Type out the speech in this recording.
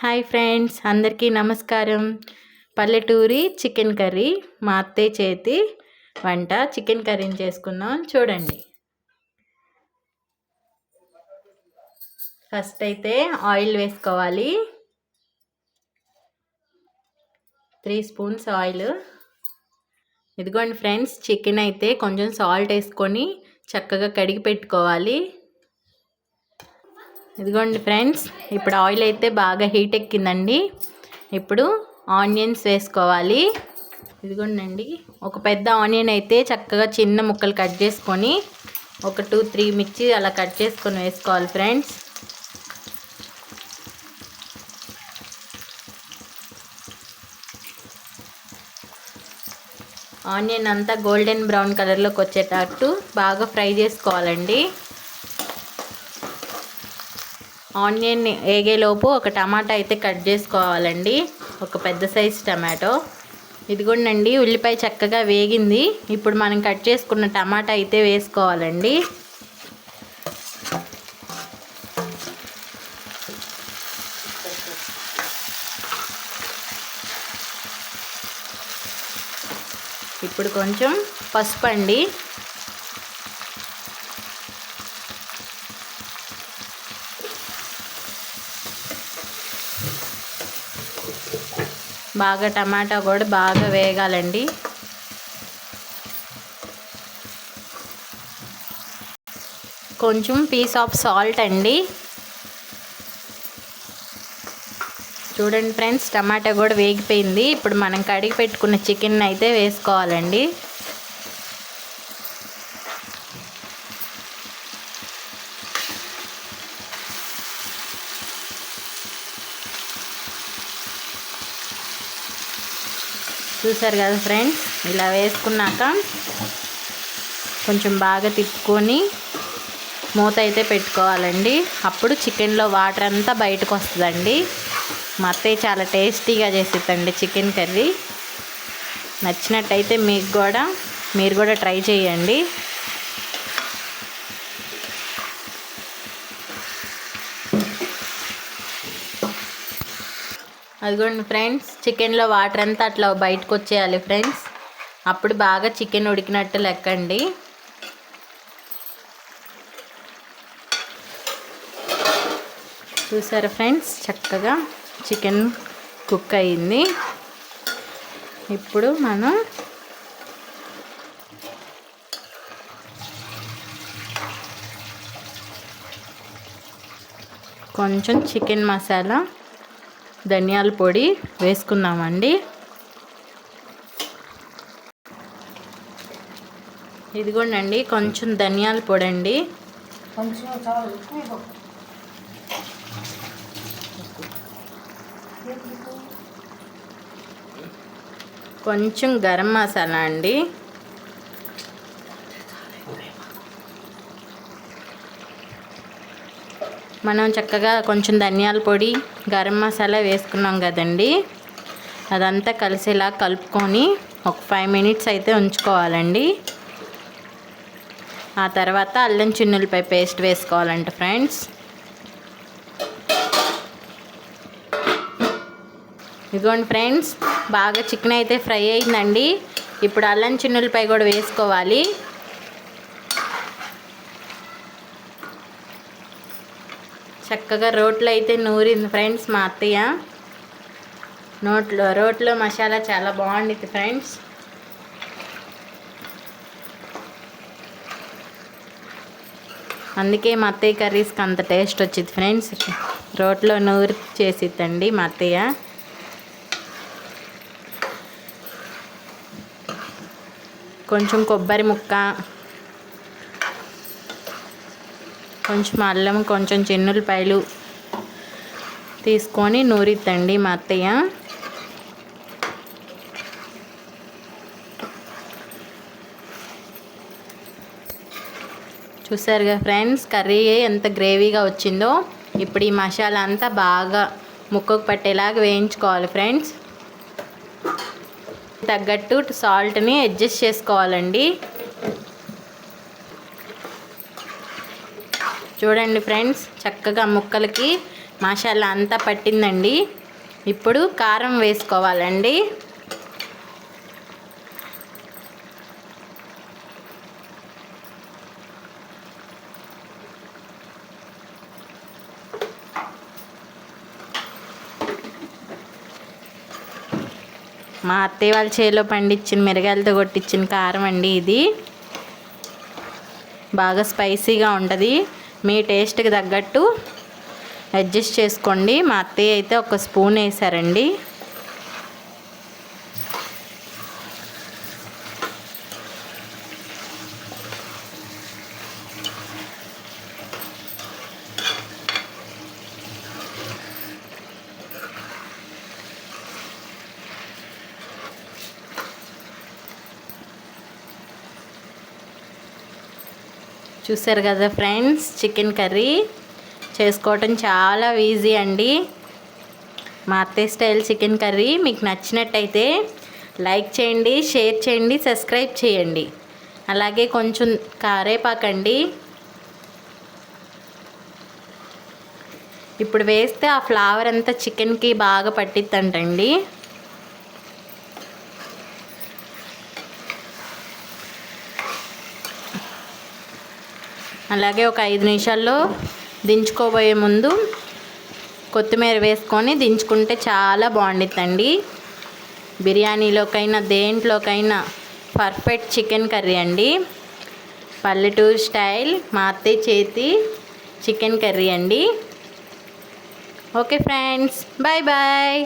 Hi friends అందరికీ నమస్కారం. పల్లెటూరి చికెన్ కర్రీ మా అత్తయ్య చేతి వంట చికెన్ కర్రీని చేసుకుందాం చూడండి. ఫస్ట్ అయితే ఆయిల్ వేసుకోవాలి. Three spoons oil. ఇదిగోండి ఫ్రెండ్స్ చికెన్ అయితే కొంచెం సాల్ట్ వేసుకొని చక్కగా కడిగి పెట్టుకోవాలి. ఇదిగోండి ఫ్రెండ్స్ ఇప్పుడు ఆయిల్ అయితే బాగా హీట్ ఎక్కిందండి. ఇప్పుడు ఆనియన్స్ వేసుకోవాలి. ఇదిగోండి ఒక పెద్ద ఆనియన్ అయితే చక్కగా చిన్న ముక్కలు కట్ చేసుకొని ఒక టూ త్రీ మిర్చి అలా కట్ చేసుకొని వేసుకోవాలి ఫ్రెండ్స్. ఆనియన్ అంతా గోల్డెన్ బ్రౌన్ కలర్లోకి వచ్చేటట్టు బాగా ఫ్రై చేసుకోవాలండి. ఆనియన్ వేగేలోపు ఒక టమాటా అయితే కట్ చేసుకోవాలండి. ఒక పెద్ద సైజ్ టమాటో. ఇదిగోండి ఉల్లిపాయ చక్కగా వేగింది. ఇప్పుడు మనం కట్ చేసుకున్న టమాటా అయితే వేసుకోవాలండి. ఇప్పుడు కొంచెం పసుపు అండి. బాగా టమాటా కూడా బాగా వేగాలండి. కొంచెం పీస్ ఆఫ్ సాల్ట్ అండి. చూడండి ఫ్రెండ్స్ టమాటా కూడా వేగిపోయింది. ఇప్పుడు మనం కడిగి పెట్టుకున్న చికెన్ అయితే వేసుకోవాలండి. చూసారు కదా ఫ్రెండ్స్? ఇలా వేసుకున్నాక కొంచెం బాగా తిప్పుకొని మూత అయితే పెట్టుకోవాలండి. అప్పుడు చికెన్లో వాటర్ అంతా బయటకు వస్తుందండి. మా అత్తయ్య చాలా టేస్టీగా చేసిద్దండి చికెన్ కర్రీ. నచ్చినట్టయితే మీకు కూడా మీరు కూడా ట్రై చేయండి. అదిగోండి ఫ్రెండ్స్ చికెన్లో వాటర్ అంతా అట్లా బయటకు వచ్చేయాలి ఫ్రెండ్స్. అప్పుడు బాగా చికెన్ ఉడికినట్టు లెక్కండి. చూసారా ఫ్రెండ్స్ చక్కగా చికెన్ కుక్ అయింది. ఇప్పుడు మనం కొంచెం చికెన్ మసాలా ధనియాల పొడి వేసుకున్నామండి. ఇదిగోండి కొంచెం ధనియాల పొడి అండి కొంచెం గరం మసాలా అండి. మనం చక్కగా కొంచెం ధనియాల పొడి గరం మసాలా వేసుకున్నాం కదండి. అదంతా కలిసేలా కలుపుకొని ఒక ఫైవ్ మినిట్స్ అయితే ఉంచుకోవాలండి. ఆ తర్వాత అల్లం చిన్నులపై పేస్ట్ వేసుకోవాలంట ఫ్రెండ్స్ ఇదిగోండి ఫ్రెండ్స్ బాగా చికెన్ అయితే ఫ్రై అయిందండి. ఇప్పుడు అల్లం చిన్నులపై కూడా వేసుకోవాలి. చక్కగా రోట్లో అయితే నూరింది ఫ్రెండ్స్ మా అత్తయ్య. నోట్లో రోట్లో మసాలా చాలా బాగుండిద్ది ఫ్రెండ్స్. అందుకే మా అత్తయ్య కర్రీస్కి అంత టేస్ట్ వచ్చింది ఫ్రెండ్స్. రోట్లో నూరి చేసిద్దండి మా అత్తయ్య. కొంచెం కొబ్బరి ముక్క కొంచెం అల్లం కొంచెం చిన్నులపాయలు తీసుకొని నూరిద్దండి మా అత్తయ్య. చూసారుగా ఫ్రెండ్స్ కర్రీ ఎంత గ్రేవీగా వచ్చిందో. ఇప్పుడు ఈ మసాలా అంతా బాగా ముక్కకు పట్టేలాగా వేయించుకోవాలి ఫ్రెండ్స్. తగ్గట్టు సాల్ట్ని అడ్జస్ట్ చేసుకోవాలండి. చూడండి ఫ్రెండ్స్ చక్కగా ముక్కలకి మసాలా అంతా పట్టిందండి. ఇప్పుడు కారం వేసుకోవాలండి. మా అత్తయ్య వాళ్ళ చేలో పండించిన మిరగాయలతో కొట్టించిన కారం అండి ఇది. బాగా స్పైసీగా ఉంటుంది. మీ టేస్ట్కి తగ్గట్టు అడ్జస్ట్ చేసుకోండి. మా అత్తయ్య అయితే ఒక స్పూన్ వేసారండి. చూసారు కదా ఫ్రెండ్స్ చికెన్ కర్రీ. చేసుకోవటం చాలా ఈజీ అండి. మా అత్తయ్య స్టైల్ చికెన్ కర్రీ. మీకు నచ్చినట్టయితే లైక్ చేయండి షేర్ చేయండి సబ్స్క్రైబ్ చేయండి. అలాగే కొంచెం కారేపాకండి ఇప్పుడు వేస్తే ఆ ఫ్లేవర్ అంతా చికెన్కి బాగా పట్టిద్దంటండి. అలాగే ఒక ఐదు నిమిషాల్లో దించుకోబోయే ముందు కొత్తిమీర వేసుకొని దించుకుంటే చాలా బాగుండిద్దండి. బిర్యానీలోకైనా దేంట్లోకైనా పర్ఫెక్ట్ చికెన్ కర్రీ అండి. పల్లెటూరు స్టైల్ మా అత్తయ్య చేతి చికెన్ కర్రీ అండి. Okay friends bye bye.